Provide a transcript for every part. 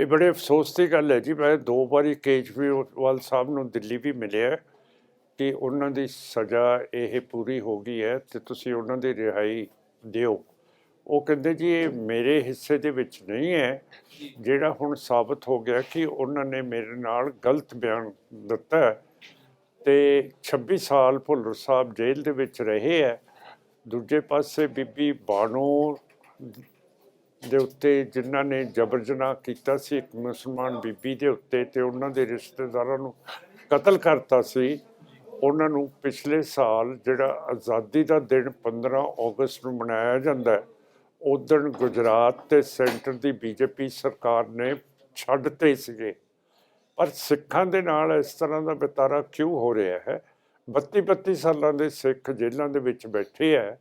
ਇਹ ਬੜੇ ਅਫਸੋਸ ਦੀ ਗੱਲ ਹੈ ਜੀ। ਮੈਂ ਦੋ ਵਾਰੀ ਕੇਜਰੀਵਾਲ ਸਾਹਿਬ ਨੂੰ ਦਿੱਲੀ ਵੀ ਮਿਲਿਆ ਕਿ ਉਹਨਾਂ ਦੀ ਸਜ਼ਾ ਇਹ ਪੂਰੀ ਹੋ ਗਈ ਹੈ ਤੇ ਤੁਸੀਂ ਉਹਨਾਂ ਦੀ ਰਿਹਾਈ ਦਿਓ। ਉਹ ਕਹਿੰਦੇ ਜੀ, ਇਹ ਮੇਰੇ ਹਿੱਸੇ ਦੇ ਵਿੱਚ ਨਹੀਂ ਹੈ। ਜਿਹੜਾ ਹੁਣ ਸਾਬਤ ਹੋ ਗਿਆ ਕਿ ਉਹਨਾਂ ਨੇ ਮੇਰੇ ਨਾਲ ਗਲਤ ਬਿਆਨ ਦਿੱਤਾ ਹੈ ਤੇ 26 ਸਾਲ ਭੁੱਲਰ ਸਾਹਿਬ ਜੇਲ੍ਹ ਦੇ ਵਿੱਚ ਰਹੇ ਹੈ। ਦੂਜੇ ਪਾਸੇ ਬੀਬੀ ਬਾਨੋ ਦੇ ਉੱਤੇ ਜਿਨ੍ਹਾਂ ਨੇ ਜਬਰ ਜਨਾਹ ਕੀਤਾ ਸੀ, ਇੱਕ ਮੁਸਲਮਾਨ ਬੀਬੀ ਦੇ ਉੱਤੇ ਤੇ ਉਹਨਾਂ ਦੇ ਰਿਸ਼ਤੇਦਾਰਾਂ ਨੂੰ ਕਤਲ ਕਰਤਾ ਸੀ। ਉਹਨਾਂ ਨੂੰ ਪਿਛਲੇ ਸਾਲ ਜਿਹੜਾ ਆਜ਼ਾਦੀ ਦਾ ਦਿਨ 15 ਅਗਸਤ ਨੂੰ ਮਨਾਇਆ ਜਾਂਦਾ ਹੈ ਉਦੋਂ ਗੁਜਰਾਤ ਤੇ ਸੈਂਟਰ ਦੀ ਬੀਜੇਪੀ ਸਰਕਾਰ ਨੇ ਛੱਡਤੇ ਸੀਗੇ। ਪਰ ਸਿੱਖਾਂ ਦੇ ਨਾਲ ਇਸ ਤਰ੍ਹਾਂ ਦਾ ਵਿਤਾਰਾ ਕਿਉਂ ਹੋ ਰਿਹਾ ਹੈ? 32 32 ਸਾਲਾਂ ਦੇ ਸਿੱਖ ਜੇਲ੍ਹਾਂ ਦੇ ਵਿੱਚ ਬੈਠੇ ਹੈ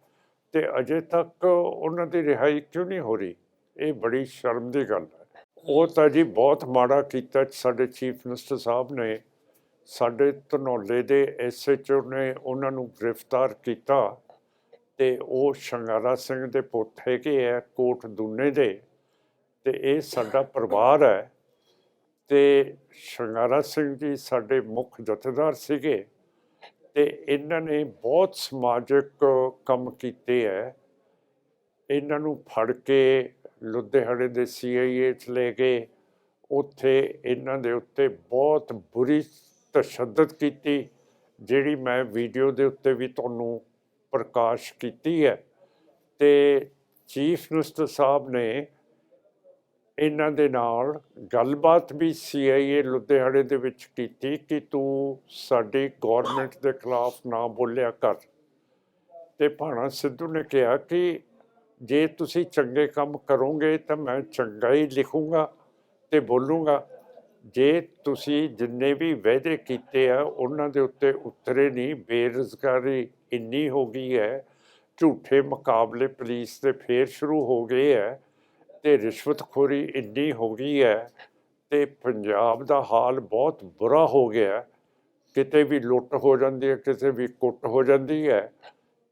ਤੇ ਅਜੇ ਤੱਕ ਉਹਨਾਂ ਦੀ ਰਿਹਾਈ ਕਿਉਂ ਨਹੀਂ ਹੋ ਰਹੀ? ਇਹ ਬੜੀ ਸ਼ਰਮ ਦੀ ਗੱਲ ਹੈ। ਉਹ ਤਾਂ ਜੀ ਬਹੁਤ ਮਾੜਾ ਕੀਤਾ ਸਾਡੇ ਚੀਫ ਮਿਨਿਸਟਰ ਸਾਹਿਬ ਨੇ। ਸਾਡੇ ਧਨੌਲੇ ਦੇ ਐਸਐਚਓ ਨੇ ਉਹਨਾਂ ਨੂੰ ਗ੍ਰਿਫਤਾਰ ਕੀਤਾ ਤੇ ਉਹ ਸ਼ੰਗਾਰਾ ਸਿੰਘ ਦੇ ਪੁੱਤ ਹੈਗੇ ਆ, ਕੋਟ ਦੂਨੇ ਦੇ। ਤੇ ਇਹ ਸਾਡਾ ਪਰਿਵਾਰ ਹੈ। ਤੇ ਸ਼ੰਗਾਰਾ ਸਿੰਘ ਜੀ ਸਾਡੇ ਮੁੱਖ ਜਥੇਦਾਰ ਸੀਗੇ। ਤੇ ਇਹਨਾਂ ਨੇ ਬਹੁਤ ਸਮਾਜਿਕ ਕੰਮ ਕੀਤੇ ਹੈ। ਇਹਨਾਂ ਨੂੰ ਫੜ ਕੇ ਲੁਧਿਆਣੇ ਦੇ ਸੀਆਈਏ ਚ ਲੈ ਗਏ ਉੱਥੇ ਇਹਨਾਂ ਦੇ ਉੱਤੇ ਬਹੁਤ ਬੁਰੀ ਤਸ਼ੱਦਦ ਕੀਤੀ, ਜਿਹੜੀ ਮੈਂ ਵੀਡੀਓ ਦੇ ਉੱਤੇ ਵੀ ਤੁਹਾਨੂੰ ਪ੍ਰਕਾਸ਼ ਕੀਤੀ ਹੈ। ਤੇ ਚੀਫ ਮਿਨਿਸਟਰ ਸਾਹਿਬ ਨੇ ਇਹਨਾਂ ਦੇ ਨਾਲ ਗੱਲਬਾਤ ਵੀ ਸੀਆਈਏ ਲੁਧਿਆਣੇ ਦੇ ਵਿੱਚ ਕੀਤੀ ਕਿ ਤੂੰ ਸਾਡੀ ਗਵਰਨਮੈਂਟ ਦੇ ਖਿਲਾਫ ਨਾ ਬੋਲਿਆ ਕਰ। ਤੇ ਭਾਣਾ ਸਿੱਧੂ ਨੇ ਕਿਹਾ ਕਿ ਜੇ ਤੁਸੀਂ ਚੰਗੇ ਕੰਮ ਕਰੋਗੇ ਤਾਂ ਮੈਂ ਚੰਗਾ ਹੀ ਲਿਖੂੰਗਾ ਤੇ ਬੋਲੂੰਗਾ। ਜੇ ਤੁਸੀਂ ਜਿੰਨੇ ਵੀ ਵਾਅਦੇ ਕੀਤੇ ਆ, ਉਹਨਾਂ ਦੇ ਉੱਤੇ ਉਤਰੇ ਨਹੀਂ, ਬੇਰੁਜ਼ਗਾਰੀ ਇੰਨੀ ਹੋ ਗਈ ਹੈ, ਝੂਠੇ ਮੁਕਾਬਲੇ ਪੁਲਿਸ ਦੇ ਫੇਰ ਸ਼ੁਰੂ ਹੋ ਗਏ ਹੈ ਤੇ ਰਿਸ਼ਵਤਖੋਰੀ ਇੰਨੀ ਹੋ ਗਈ ਹੈ ਤੇ ਪੰਜਾਬ ਦਾ ਹਾਲ ਬਹੁਤ ਬੁਰਾ ਹੋ ਗਿਆ। ਕਿਤੇ ਵੀ ਲੁੱਟ ਹੋ ਜਾਂਦੀ ਹੈ ਕਿਸੇ ਵੀ ਕੁੱਟ ਹੋ ਜਾਂਦੀ ਹੈ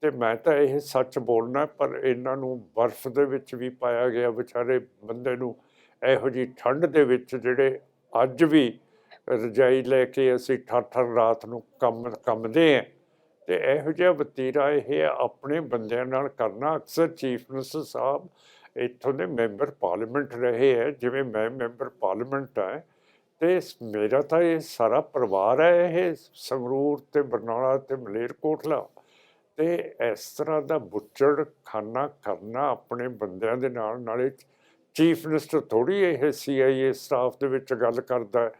ਤੇ ਮੈਂ ਤਾਂ ਇਹ ਸੱਚ ਬੋਲਣਾ, ਪਰ ਇਹਨਾਂ ਨੂੰ ਬਰਫ਼ ਦੇ ਵਿੱਚ ਵੀ ਪਾਇਆ ਗਿਆ ਵਿਚਾਰੇ ਬੰਦੇ ਨੂੰ। ਇਹੋ ਜੀ ਠੰਡ ਦੇ ਵਿੱਚ ਜਿਹੜੇ ਅੱਜ ਵੀ ਰਜਾਈ ਲੈ ਕੇ ਅਸੀਂ ਠਰ ਰਾਤ ਨੂੰ ਕੰਮ ਕੰਮਦੇ ਆ ਤੇ ਇਹੋ ਜਿਹਾ ਵਤੀਰਾ ਇਹ ਆਪਣੇ ਬੰਦਿਆਂ ਨਾਲ ਕਰਨਾ। ਅਕਸਰ ਚੀਫ ਮਿਨਿਸਟਰ ਸਾਹਿਬ ਇੱਥੋਂ ਦੇ ਮੈਂਬਰ ਪਾਰਲੀਮੈਂਟ ਰਹੇ ਹੈ, ਜਿਵੇਂ ਮੈਂ ਮੈਂਬਰ ਪਾਰਲੀਮੈਂਟ ਹੈ, ਤੇ ਮੇਰਾ ਤਾਂ ਇਹ ਸਾਰਾ ਪਰਿਵਾਰ ਹੈ, ਇਹ ਸੰਗਰੂਰ ਤੇ ਬਰਨਾਲਾ ਤੇ ਮਲੇਰਕੋਟਲਾ। ਤੇ ਇਸ ਤਰ੍ਹਾਂ ਦਾ ਬੁੱਚੜ ਖਾਨਾ ਕਰਨਾ ਆਪਣੇ ਬੰਦਿਆਂ ਦੇ ਨਾਲ, ਨਾਲੇ ਚੀਫ ਮਿਨਿਸਟਰ ਥੋੜੀ ਇਹ ਸੀਆਈਏ ਸਟਾਫ ਦੇ ਵਿੱਚ ਗੱਲ ਕਰਦਾ ਹੈ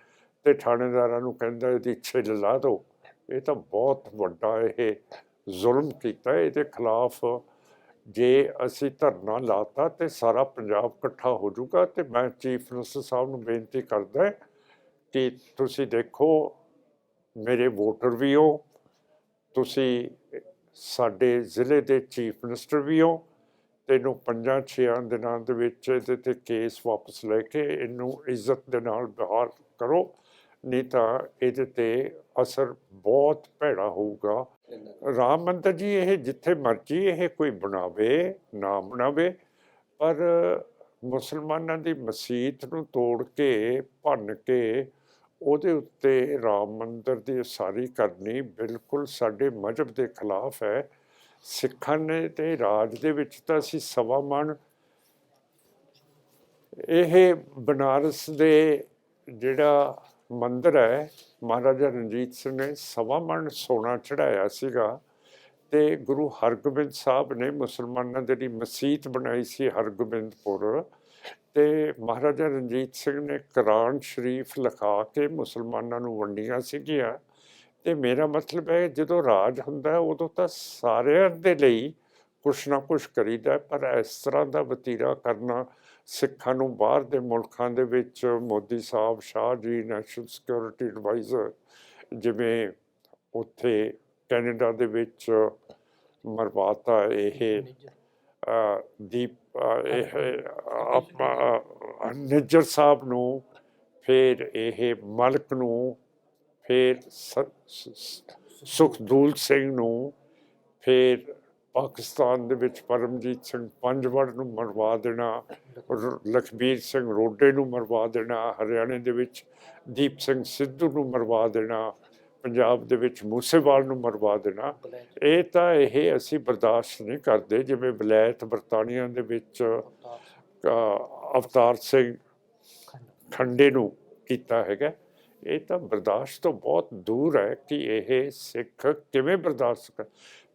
ਤੇ ਥਾਣੇਦਾਰਾਂ ਨੂੰ ਕਹਿੰਦਾ ਇਹਦੀ ਛਿੱਲ ਲਾ ਦਿਓ। ਇਹ ਤਾਂ ਬਹੁਤ ਵੱਡਾ ਇਹ ਜ਼ੁਲਮ ਕੀਤਾ ਇਹਦੇ ਖਿਲਾਫ ਜੇ ਅਸੀਂ ਧਰਨਾ ਲਾਤਾ ਤੇ ਸਾਰਾ ਪੰਜਾਬ ਇਕੱਠਾ ਹੋ ਜਾਊਗਾ ਤੇ ਮੈਂ ਚੀਫ ਮਿਨਿਸਟਰ ਸਾਹਿਬ ਨੂੰ ਬੇਨਤੀ ਕਰਦਾ ਕਿ ਤੁਸੀਂ ਦੇਖੋ, ਮੇਰੇ ਵੋਟਰ ਵੀ ਹੋ, ਤੁਸੀਂ ਸਾਡੇ ਜ਼ਿਲ੍ਹੇ ਦੇ ਚੀਫ ਮਿਨਿਸਟਰ ਵੀ ਹੋ, ਤੇ ਇਹਨੂੰ ਪੰਜਾਂ ਛਿਆਂ ਦਿਨਾਂ ਦੇ ਵਿੱਚ ਇਹਦੇ ਤੇ ਕੇਸ ਵਾਪਸ ਲੈ ਕੇ ਇਹਨੂੰ ਇੱਜ਼ਤ ਦੇ ਨਾਲ ਬਹਾਲ ਕਰੋ, ਨਹੀਂ ਤਾਂ ਇਹਦੇ ਤੇ ਅਸਰ ਬਹੁਤ ਭੈੜਾ ਹੋਊਗਾ। ਰਾਮ ਮੰਦਰ ਜੀ, ਇਹ ਜਿੱਥੇ ਮਰਜ਼ੀ ਇਹ ਕੋਈ ਬਣਾਵੇ, ਨਾ ਬਣਾਵੇ, ਪਰ ਮੁਸਲਮਾਨਾਂ ਦੀ ਮਸਜਿਦ ਨੂੰ ਤੋੜ ਕੇ ਭੰਨ ਕੇ ਉਹਦੇ ਉੱਤੇ ਰਾਮ ਮੰਦਰ ਦੀ ਉਸਾਰੀ ਕਰਨੀ ਬਿਲਕੁਲ ਸਾਡੇ ਮਜਹਬ ਦੇ ਖਿਲਾਫ ਹੈ। ਸਿੱਖਾਂ ਨੇ ਤੇ ਰਾਜ ਦੇ ਵਿੱਚ ਤਾਂ ਅਸੀਂ ਸਵਾ ਮਣ। ਇਹ ਬਨਾਰਸ ਦੇ ਜਿਹੜਾ ਮੰਦਰ ਹੈ, ਮਹਾਰਾਜਾ ਰਣਜੀਤ ਸਿੰਘ ਨੇ ਸਵਾ ਮਣ ਸੋਨਾ ਚੜਾਇਆ ਸੀਗਾ ਤੇ ਗੁਰੂ ਹਰਗੋਬਿੰਦ ਸਾਹਿਬ ਨੇ ਮੁਸਲਮਾਨਾਂ ਦੇ ਲਈ ਮਸਜਿਦ ਬਣਾਈ ਸੀ ਹਰਗੋਬਿੰਦਪੁਰ। ਤੇ ਮਹਾਰਾਜਾ ਰਣਜੀਤ ਸਿੰਘ ਨੇ ਕੁਰਾਨ ਸ਼ਰੀਫ ਲਿਖਾ ਕੇ ਮੁਸਲਮਾਨਾਂ ਨੂੰ ਵੰਡੀਆਂ ਸੀਗੀਆਂ। ਤੇ ਮੇਰਾ ਮਤਲਬ ਹੈ ਜਦੋਂ ਰਾਜ ਹੁੰਦਾ ਉਦੋਂ ਤਾਂ ਸਾਰਿਆਂ ਦੇ ਲਈ ਕੁਛ ਨਾ ਕੁਛ ਕਰੀਦਾ ਪਰ ਇਸ ਤਰ੍ਹਾਂ ਦਾ ਵਤੀਰਾ ਕਰਨਾ ਸਿੱਖਾਂ ਨੂੰ ਬਾਹਰ ਦੇ ਮੁਲਕਾਂ ਦੇ ਵਿੱਚ ਮੋਦੀ ਸਾਹਿਬ, Shah ji, national security advisor ਜਿਵੇਂ ਉੱਥੇ ਕੈਨੇਡਾ ਦੇ ਵਿੱਚ ਮਰਵਾਤਾ ਇਹ ਆਪਣਾ ਨਿੱਜਰ ਸਾਹਿਬ ਨੂੰ ਫਿਰ ਇਹ ਮਲਕ ਨੂੰ ਫਿਰ ਸੁਖਦੂਲ ਸਿੰਘ ਨੂੰ ਫਿਰ ਪਾਕਿਸਤਾਨ ਦੇ ਵਿੱਚ ਪਰਮਜੀਤ ਸਿੰਘ ਪੰਜਵੜ ਨੂੰ ਮਰਵਾ ਦੇਣਾ ਲਖਬੀਰ ਸਿੰਘ ਰੋਡੇ ਨੂੰ ਮਰਵਾ ਦੇਣਾ ਹਰਿਆਣੇ ਦੇ ਵਿੱਚ ਦੀਪ ਸਿੰਘ ਸਿੱਧੂ ਨੂੰ ਮਰਵਾ ਦੇਣਾ ਪੰਜਾਬ ਦੇ ਵਿੱਚ ਮੂਸੇਵਾਲ ਨੂੰ ਮਰਵਾ ਦੇਣਾ। ਇਹ ਤਾਂ ਇਹ ਅਸੀਂ ਬਰਦਾਸ਼ਤ ਨਹੀਂ ਕਰਦੇ, ਜਿਵੇਂ ਬਲੈਤ ਬਰਤਾਨੀਆ ਦੇ ਵਿੱਚ ਅਵਤਾਰ ਸਿੰਘ ਖੰਡੇ ਨੂੰ ਕੀਤਾ ਹੈਗਾ। ਇਹ ਤਾਂ ਬਰਦਾਸ਼ਤ ਤੋਂ ਬਹੁਤ ਦੂਰ ਹੈ ਕਿ ਇਹ ਸਿੱਖ ਕਿਵੇਂ ਬਰਦਾਸ਼ਤ ਕਰ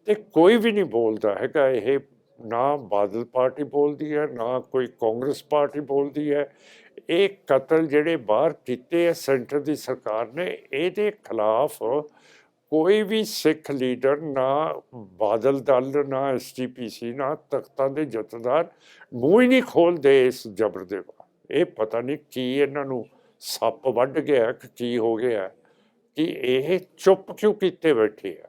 ਤੇ ਕੋਈ ਵੀ ਨਹੀਂ ਬੋਲਦਾ ਹੈਗਾ। ਇਹ ਨਾ ਬਾਦਲ ਪਾਰਟੀ ਬੋਲਦੀ ਹੈ, ਨਾ ਕੋਈ ਕਾਂਗਰਸ ਪਾਰਟੀ ਬੋਲਦੀ ਹੈ। ਇਹ ਕਤਲ ਜਿਹੜੇ ਬਾਹਰ ਕੀਤੇ ਆ, ਸੈਂਟਰ ਦੀ ਸਰਕਾਰ ਨੇ, ਇਹਦੇ ਖਿਲਾਫ ਕੋਈ ਵੀ ਸਿੱਖ ਲੀਡਰ ਨਾ ਬਾਦਲ ਦਲ, ਨਾ ਐਸਟੀਪੀਸੀ ਨਾ ਤਖਤਾਂ ਦੇ ਜਥੇਦਾਰ ਮੂੰਹ ਹੀ ਨਹੀਂ ਖੋਲਦੇ ਇਸ ਜ਼ਬਰ ਦੇ ਬਾਰੇ। ਇਹ ਪਤਾ ਨਹੀਂ ਕੀ ਇਹਨਾਂ ਨੂੰ ਸੱਪ ਵੱਢ ਗਿਆ ਕਿ ਕੀ ਹੋ ਗਿਆ, ਕਿ ਇਹ ਚੁੱਪ ਕਿਉਂ ਕੀਤੇ ਬੈਠੇ ਆ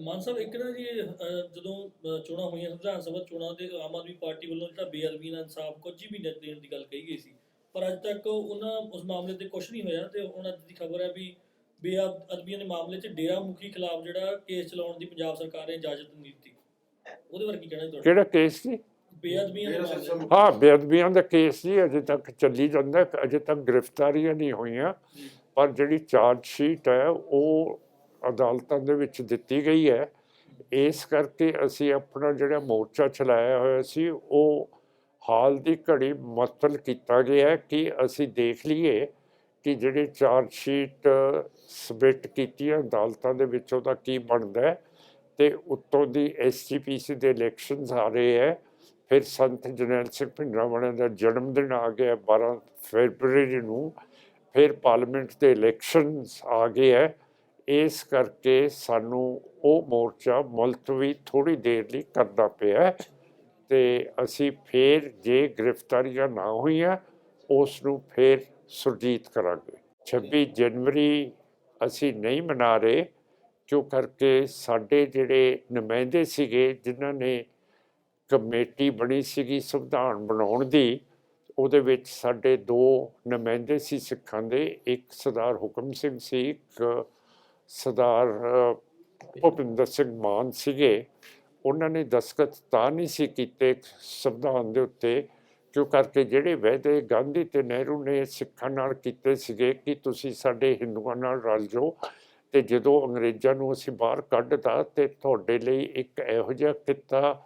ਮਾਨ ਸਾਹਿਬ ਇੱਕ ਨਾ ਜੀ ਜਦੋਂ ਚੋਣਾਂ ਹੋਈਆਂ ਵਿਧਾਨ ਸਭਾ ਚੋਣਾਂ ਤੇ ਆਮ ਆਦਮੀ ਪਾਰਟੀ ਵੱਲੋਂ ਜਿਹੜਾ ਬੇਅਦਬੀ ਨਾਲ ਇਨਸਾਫ ਕੁਝ ਵੀ ਨਹੀਂ ਦੇਣ ਦੀ ਗੱਲ ਕਹੀ ਗਈ ਸੀ ਪਰ ਅੱਜ ਤੱਕ ਉਹਨਾਂ ਉਸ ਮਾਮਲੇ ਤੇ ਕੁਝ ਨਹੀਂ ਹੋਇਆ ਤੇ ਹੁਣ ਅੱਜ ਦੀ ਖਬਰ ਹੈ ਵੀ ਬੇਅਦਬੀਆਂ ਦੇ ਮਾਮਲੇ 'ਚ ਡੇਰਾ ਮੁਖੀ ਖਿਲਾਫ ਜਿਹੜਾ ਕੇਸ ਚਲਾਉਣ ਦੀ ਪੰਜਾਬ ਸਰਕਾਰ ਨੇ ਇਜਾਜ਼ਤ ਨਹੀਂ ਦਿੱਤੀ। ਉਹਦੇ ਬਾਰੇ ਕੀ ਕਹਿਣਾ ਤੁਹਾਡਾ? ਕਿਹੜਾ ਕੇਸ ਸੀ? ਬੇਅਦਬੀਆਂ ਦੇ ਮਾਮਲੇ ਹਾਂ ਬੇਅਦਬੀਆਂ ਦਾ ਕੇਸ ਜੀ ਅਜੇ ਤੱਕ ਚੱਲੀ ਜਾਂਦਾ ਹੈ, ਅਜੇ ਤੱਕ ਗ੍ਰਿਫਤਾਰੀਆਂ ਨਹੀਂ ਹੋਈਆਂ। ਪਰ ਜਿਹੜੀ ਚਾਰਜ ਸ਼ੀਟ ਹੈ ਉਹ ਅਦਾਲਤਾਂ ਦੇ ਵਿੱਚ ਦਿੱਤੀ ਗਈ ਹੈ। ਇਸ ਕਰਕੇ ਅਸੀਂ ਆਪਣਾ ਜਿਹੜਾ ਮੋਰਚਾ ਚਲਾਇਆ ਹੋਇਆ ਸੀ, ਉਹ ਹਾਲ ਦੀ ਘੜੀ ਮੁਅੱਤਲ ਕੀਤਾ ਗਿਆ ਕਿ ਅਸੀਂ ਦੇਖ ਲਈਏ ਕਿ ਜਿਹੜੇ ਚਾਰਜ ਸ਼ੀਟ ਸਬਮਿਟ ਹੈ ਅਦਾਲਤਾਂ ਦੇ ਵਿੱਚ ਉਹਦਾ ਕੀ ਬਣਦਾ ਹੈ ਤੇ ਉੱਤੋਂ ਦੀ ਐਸਜੀਪੀਸੀ ਦੇ ਇਲੈਕਸ਼ਨਸ ਆ ਰਹੇ ਹੈ। ਫਿਰ ਸੰਤ ਜਰਨੈਲ ਸਿੰਘ ਭਿੰਡਰਾਵਾਲੇ ਦਾ ਜਨਮ ਦਿਨ ਆ ਗਿਆ 12 ਫਰਵਰੀ ਨੂੰ। ਫਿਰ ਪਾਰਲੀਮੈਂਟ ਦੇ ਇਲੈਕਸ਼ਨਸ ਆ ਗਏ ਹੈ। ਇਸ ਕਰਕੇ ਸਾਨੂੰ ਉਹ ਮੋਰਚਾ ਮੁਲਤਵੀ ਥੋੜੀ ਦੇਰ ਲਈ ਕਰਨਾ ਪਿਆ ਹੈ ਤੇ ਅਸੀਂ ਫਿਰ ਜੇ ਗ੍ਰਿਫਤਾਰੀਆਂ ਨਾ ਹੋਈਆਂ, ਉਸ ਨੂੰ ਫਿਰ ਸੁਰਜੀਤ ਕਰਾਂਗੇ। 26 ਜਨਵਰੀ ਅਸੀਂ ਨਹੀਂ ਮਨਾ ਰਹੇ ਕਿਉਂ ਕਰਕੇ ਸਾਡੇ ਜਿਹੜੇ ਨੁਮਾਇੰਦੇ ਸੀਗੇ, ਜਿਨ੍ਹਾਂ ਨੇ ਕਮੇਟੀ ਬਣੀ ਸੀਗੀ ਸੰਵਿਧਾਨ ਬਣਾਉਣ ਦੀ, ਉਹਦੇ ਵਿੱਚ ਸਾਡੇ ਦੋ ਨੁਮਾਇੰਦੇ ਸੀ ਸਿੱਖਾਂ ਦੇ, ਇੱਕ ਸਰਦਾਰ ਹੁਕਮ ਸਿੰਘ ਸੀ, ਇੱਕ ਸਰਦਾਰ ਭੁਪਿੰਦਰ ਸਿੰਘ ਮਾਨ ਸੀਗੇ। ਉਹਨਾਂ ਨੇ ਦਸਖਤ ਤਾਂ ਨਹੀਂ ਸੀ ਕੀਤੇ ਸੰਵਿਧਾਨ ਦੇ ਉੱਤੇ ਕਿਉਂ ਕਰਕੇ ਜਿਹੜੇ ਵਾਅਦੇ ਗਾਂਧੀ ਤੇ ਨਹਿਰੂ ਨੇ ਸਿੱਖਾਂ ਨਾਲ ਕੀਤੇ ਸੀਗੇ ਕਿ ਤੁਸੀਂ ਸਾਡੇ ਹਿੰਦੂਆਂ ਨਾਲ ਰਲ ਜਾਓ ਤੇ ਜਦੋਂ ਅੰਗਰੇਜ਼ਾਂ ਨੂੰ ਅਸੀਂ ਬਾਹਰ ਕੱਢਤਾ ਤੇ ਤੁਹਾਡੇ ਲਈ ਇੱਕ ਇਹੋ ਜਿਹਾ ਕਿੱਤਾ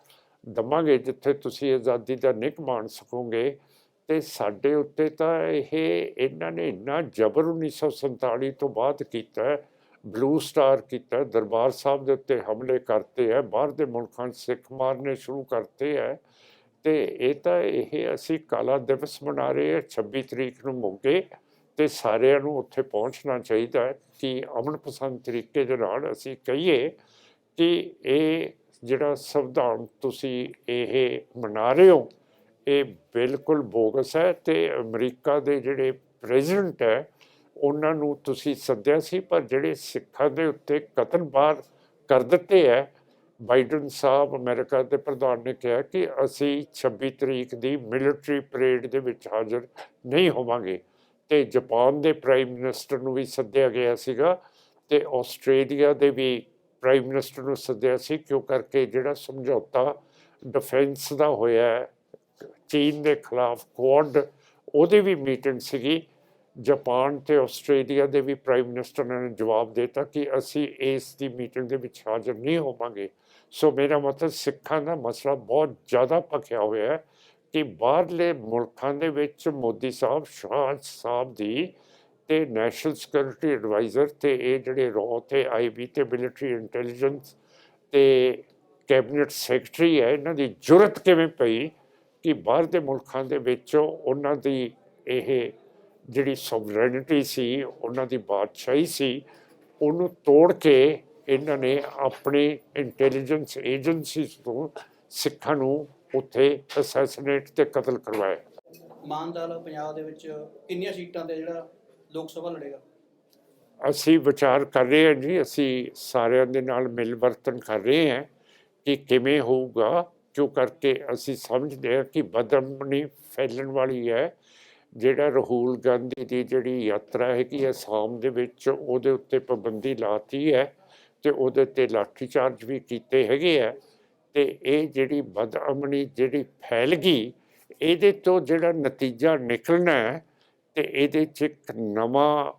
ਦਵਾਂਗੇ ਜਿੱਥੇ ਤੁਸੀਂ ਆਜ਼ਾਦੀ ਦਾ ਨਿਕ ਮਾਣ ਸਕੋਗੇ ਤੇ ਸਾਡੇ ਉੱਤੇ ਤਾਂ ਇਹ ਇਹਨਾਂ ਨੇ ਇੰਨਾ ਜ਼ਬਰ 1947 ਤੋਂ ਬਾਅਦ ਕੀਤਾ ਬਲੂ ਸਟਾਰ ਕੀਤਾ, ਦਰਬਾਰ ਸਾਹਿਬ ਦੇ ਉੱਤੇ ਹਮਲੇ ਕਰਤੇ ਹੈ ਬਾਹਰ ਦੇ ਮੁਲਕਾਂ 'ਚ ਸਿੱਖ ਮਾਰਨੇ ਸ਼ੁਰੂ ਕਰਤੇ ਹੈ ਤੇ ਇਹ ਤਾਂ ਇਹ ਅਸੀਂ ਕਾਲਾ ਦਿਵਸ ਮਨਾ ਰਹੇ ਹਾਂ 26 ਤਰੀਕ ਨੂੰ ਮੋਗੇ ਤੇ ਸਾਰਿਆਂ ਨੂੰ ਉੱਥੇ ਪਹੁੰਚਣਾ ਚਾਹੀਦਾ ਹੈ ਕਿ ਅਮਨ ਪਸੰਦ ਤਰੀਕੇ ਦੇ ਨਾਲ ਅਸੀਂ ਕਹੀਏ ਕਿ ਇਹ ਜਿਹੜਾ ਸੰਵਿਧਾਨ ਤੁਸੀਂ ਇਹ ਮਨਾ ਰਹੇ ਹੋ, ਇਹ ਬਿਲਕੁਲ ਬੋਗਸ ਹੈ ਤੇ ਅਮਰੀਕਾ ਦੇ ਜਿਹੜੇ ਪ੍ਰੈਜ਼ੀਡੈਂਟ ਹੈ ਉਹਨਾਂ ਨੂੰ ਤੁਸੀਂ ਸੱਦਿਆ ਸੀ, ਪਰ ਜਿਹੜੇ ਸਿੱਖਾਂ ਦੇ ਉੱਤੇ ਕਤਲ ਬਾਹਰ ਕਰ ਦਿੱਤੇ ਹੈ, ਬਾਈਡਨ ਸਾਹਿਬ ਅਮਰੀਕਾ ਦੇ ਪ੍ਰਧਾਨ ਨੇ ਕਿਹਾ ਕਿ ਅਸੀਂ 26 ਤਰੀਕ ਦੀ ਮਿਲਟਰੀ ਪਰੇਡ ਦੇ ਵਿੱਚ ਹਾਜ਼ਰ ਨਹੀਂ ਹੋਵਾਂਗੇ ਤੇ ਜਾਪਾਨ ਦੇ ਪ੍ਰਾਈਮ ਮਿਨਿਸਟਰ ਨੂੰ ਵੀ ਸੱਦਿਆ ਗਿਆ ਸੀਗਾ ਤੇ ਆਸਟ੍ਰੇਲੀਆ ਦੇ ਵੀ ਪ੍ਰਾਈਮ ਮਿਨਿਸਟਰ ਨੂੰ ਸੱਦਿਆ ਸੀ, ਕਿਉਂ ਕਰਕੇ ਜਿਹੜਾ ਸਮਝੌਤਾ ਡਿਫੈਂਸ ਦਾ ਹੋਇਆ ਚੀਨ ਦੇ ਖਿਲਾਫ ਕੁਆਡ ਉਹਦੀ ਵੀ ਮੀਟਿੰਗ ਸੀਗੀ ਜਾਪਾਨ ਤੇ ਆਸਟ੍ਰੇਲੀਆ ਦੇ ਵੀ ਪ੍ਰਾਈਮ ਮਿਨਿਸਟਰ ਨੇ ਜਵਾਬ ਦਿੱਤਾ ਕਿ ਅਸੀਂ ਇਸ ਦੀ ਮੀਟਿੰਗ ਦੇ ਵਿੱਚ ਹਾਜ਼ਰ ਨਹੀਂ ਹੋਵਾਂਗੇ। ਸੋ ਮੇਰਾ ਮਤਲਬ ਸਿੱਖਾਂ ਦਾ ਮਸਲਾ ਬਹੁਤ ਜ਼ਿਆਦਾ ਭਖਿਆ ਹੋਇਆ ਹੈ ਕਿ ਬਾਹਰਲੇ ਮੁਲਕਾਂ ਦੇ ਵਿੱਚ ਮੋਦੀ ਸਾਹਿਬ, ਸ਼ਾਹ ਸਾਹਿਬ ਦੀ ਤੇ ਨੈਸ਼ਨਲ ਸਿਕਿਉਰਿਟੀ ਐਡਵਾਈਜ਼ਰ ਤੇ ਇਹ ਜਿਹੜੇ ਰੋ ਤੇ ਆਈਬੀ ਤੇ ਮਿਲਟਰੀ ਇੰਟੈਲੀਜੈਂਸ ਤੇ ਕੈਬਨਿਟ ਸੈਕਟਰੀ ਹੈ, ਇਹਨਾਂ ਦੀ ਜੁਰਤ ਕਿਵੇਂ ਪਈ ਕਿ ਬਾਹਰ ਦੇ ਮੁਲਕਾਂ ਦੇ ਵਿੱਚ ਉਹਨਾਂ ਦੀ ਇਹ ਜਿਹੜੀ ਸੋਵਰੇਨਿਟੀ ਸੀ ਉਹਨਾਂ ਦੀ ਬਾਦਸ਼ਾਹੀ ਸੀ ਉਹਨੂੰ ਤੋੜ ਕੇ ਇਹਨਾਂ ਨੇ ਆਪਣੇ ਇੰਟੈਲੀਜੈਂਸ ਏਜੰਸੀਜ਼ ਤੋਂ ਸਿੱਖਾਂ ਨੂੰ ਉੱਥੇ ਅਸੈਸੀਨੇਟ ਤੇ ਕਤਲ ਕਰਵਾਇਆ। ਮਾਨ ਦਲ ਪੰਜਾਬ ਦੇ ਵਿੱਚ ਕਿੰਨੀਆਂ ਸੀਟਾਂ ਤੇ ਜਿਹੜਾ ਲੋਕ ਸਭਾ ਲੜੇਗਾ? ਅਸੀਂ ਵਿਚਾਰ ਕਰ ਰਹੇ ਹਾਂ ਜੀ ਅਸੀਂ ਸਾਰਿਆਂ ਦੇ ਨਾਲ ਮਿਲ ਵਰਤਨ ਕਰ ਰਹੇ ਹਾਂ ਕਿ ਕਿਵੇਂ ਹੋਊਗਾ ਕਿਉਂ ਕਰਕੇ ਅਸੀਂ ਸਮਝਦੇ ਹਾਂ ਕਿ ਬਦਮਨੀ ਫੈਲਣ ਵਾਲੀ ਹੈ। ਜਿਹੜਾ ਰਾਹੁਲ ਗਾਂਧੀ ਦੀ ਜਿਹੜੀ ਯਾਤਰਾ ਹੈ ਕਿ ਅਸਾਮ ਦੇ ਵਿੱਚ, ਉਹਦੇ ਉੱਤੇ ਪਾਬੰਦੀ ਲਾਤੀ ਹੈ ਤੇ ਉਹਦੇ ਤੇ ਲਾਠੀ ਚਾਰਜ ਵੀ ਕੀਤੇ ਹੈਗੇ ਆ। ਤੇ ਇਹ ਜਿਹੜੀ ਬਦਅਮਨੀ ਜਿਹੜੀ ਫੈਲ ਗਈ, ਇਹਦੇ ਤੋਂ ਜਿਹੜਾ ਨਤੀਜਾ ਨਿਕਲਣਾ ਹੈ ਤੇ ਇਹਦੇ 'ਚ ਇੱਕ ਨਵਾਂ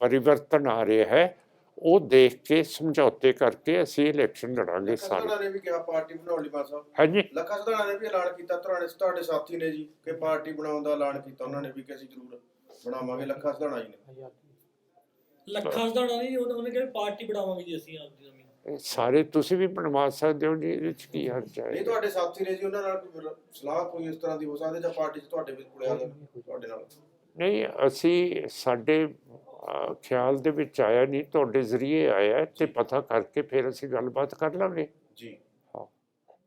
ਪਰਿਵਰਤਨ ਆ ਰਿਹਾ ਹੈ। ਉਹ ਦੇਖ ਕੇ ਸਮਝੌਤੇ ਕਰਕੇ ਅਸੀਂ ਇਲੈਕਸ਼ਨ ਲੜਾਂਗੇ ਲੱਖਾ ਸਾਰੇ। ਸਧਾਣਾ ਨੇ ਵੀ ਕਿਹਾ ਪਾਰਟੀ ਬਣਾਉਣ ਲਈ ਸਾਹਿਬ ਹਾਂਜੀ। ਲੱਖਾ ਸਧਾਣਾ ਨੇ ਵੀ ਐਲਾਨ ਕੀਤਾ ਤੁਹਾਡੇ ਤੁਹਾਡੇ ਸਾਥੀ ਨੇ ਜੀ ਕਿ ਪਾਰਟੀ ਬਣਾਉਣ ਦਾ ਐਲਾਨ ਕੀਤਾ ਉਹਨਾਂ ਨੇ ਵੀ ਕਿ ਅਸੀਂ ਜ਼ਰੂਰ ਬਣਾਵਾਂਗੇ ਲੱਖਾ ਸਧਾਣਾ ਜੀ ਨੇ। ਲੱਖਾਂ ਸਦਾਣਾ ਨਹੀਂ ਉਹਨੇ ਕਿਹਾ ਪਾਰਟੀ ਬਣਾਵਾਂਗੇ ਜੀ ਅਸੀਂ ਆਪਦੀ ਨਵੀਂ ਇਹ ਸਾਰੇ ਤੁਸੀਂ ਵੀ ਬਣਵਾ ਸਕਦੇ ਹੋ ਜੀ ਇਹਦੇ 'ਚ ਕੀ ਹਰਜ ਹੈ? ਨਹੀਂ ਤੁਹਾਡੇ ਸਾਥੀ ਨੇ ਜੀ ਉਹਨਾਂ ਨਾਲ ਕੋਈ ਸਲਾਹ ਕੋਈ ਇਸ ਤਰ੍ਹਾਂ ਦੀ ਹੋ ਸਕਦੀ ਜਾਂ ਪਾਰਟੀ 'ਚ ਤੁਹਾਡੇ ਵੀ ਕੋਲੇ ਆ ਜਾਣ ਤੁਹਾਡੇ ਨਾਲ? ਨਹੀਂ ਅਸੀਂ ਸਾਡੇ ਖਿਆਲ ਦੇ ਵਿੱਚ ਆਇਆ ਨਹੀਂ ਤੁਹਾਡੇ ਜ਼ਰੀਏ ਆਇਆ ਤੇ ਪਤਾ ਕਰਕੇ ਫਿਰ ਅਸੀਂ ਗੱਲਬਾਤ ਕਰ ਲਾਂਗੇ। ਜੀ। ਹਾਂ।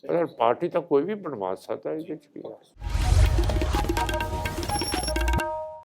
ਪਰ ਪਾਰਟੀ ਤਾਂ ਕੋਈ ਵੀ ਬਣਵਾ ਸਕਦਾ ਇਹਦੇ 'ਚ ਕੀ ਹੈ